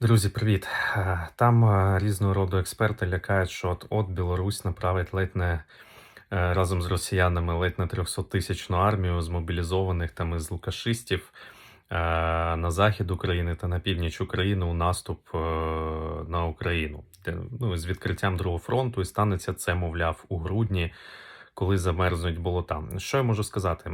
Друзі, привіт! Е, Там е, різного роду експерти лякають, що от от Білорусь направить ледь не е, разом з росіянами ледь не 300-тисячну армію змобілізованих там із лукашистів на захід України та на північ України у наступ на Україну. Ну, з відкриттям другого фронту і станеться це, мовляв, у грудні, коли замерзнуть болота. Що я можу сказати?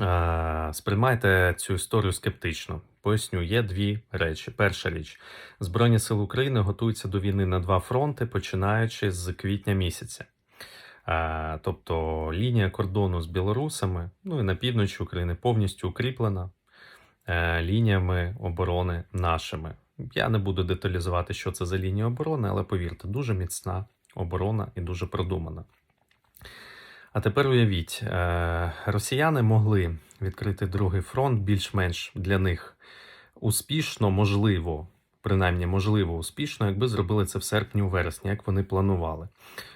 Е, Сприймайте цю історію скептично. Поясню, є дві речі. Перша річ: Збройні сили України готуються до війни на два фронти, починаючи з квітня місяця. Е, Тобто лінія кордону з білорусами, ну і на півночі України повністю укріплена е, лініями оборони нашими. Я не буду деталізувати, що це за лінія оборони, але повірте, дуже міцна оборона і дуже продумана. А тепер уявіть, е, росіяни могли відкрити другий фронт більш-менш для них успішно, можливо, принаймні можливо, успішно, якби зробили це в серпні у вересні, як вони планували.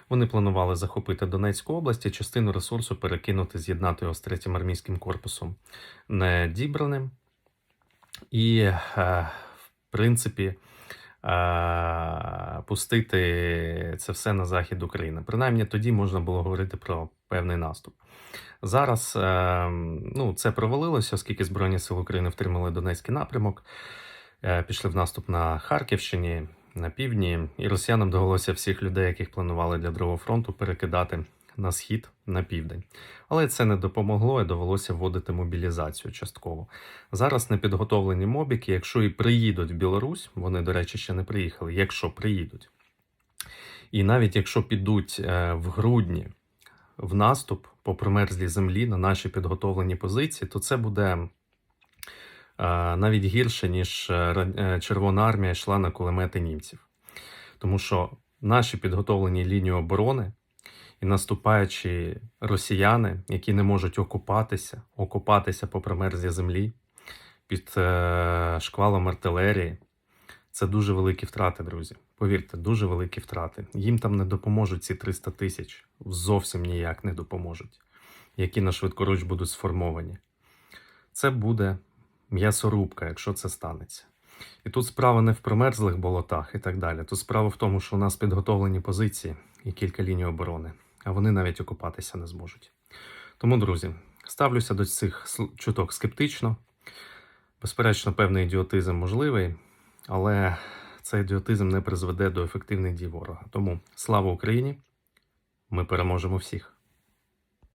Вони планували захопити Донецьку область і частину ресурсу перекинути, з'єднати його з третім армійським корпусом недібраним. І, е, в принципі, пустити це все на захід України. Принаймні тоді можна було говорити про певний наступ. Зараз е, ну, це провалилося, оскільки Збройні Сили України втримали Донецький напрямок, е, пішли в наступ на Харківщині, на півдні, і росіянам довелося всіх людей, яких планували для другого фронту, перекидати на схід на південь. Але це не допомогло і довелося вводити мобілізацію частково. Зараз непідготовлені мобіки, якщо і приїдуть в Білорусь, вони, до речі, ще не приїхали, якщо приїдуть. І навіть якщо підуть е, в грудні в наступ по примерзлій землі на наші підготовлені позиції, то це буде е, навіть гірше, ніж е, Червона армія йшла на кулемети німців. Тому що наші підготовлені лінії оборони і наступаючі росіяни, які не можуть окупатися, окупатися по примерзлій землі під е, шквалом артилерії, це дуже великі втрати, друзі. Повірте, дуже великі втрати. Їм там не допоможуть ці 300 тисяч, зовсім ніяк не допоможуть, які на швидкоруч будуть сформовані. Це буде м'ясорубка, якщо це станеться. І тут справа не в промерзлих болотах і так далі. Тут справа в тому, що у нас підготовлені позиції і кілька ліній оборони, вони навіть окупатися не зможуть. Тому, друзі, ставлюся до цих чуток скептично. Безперечно, певний ідіотизм можливий, але цей ідіотизм не призведе до ефективних дій ворога. Тому слава Україні! Ми переможемо всіх.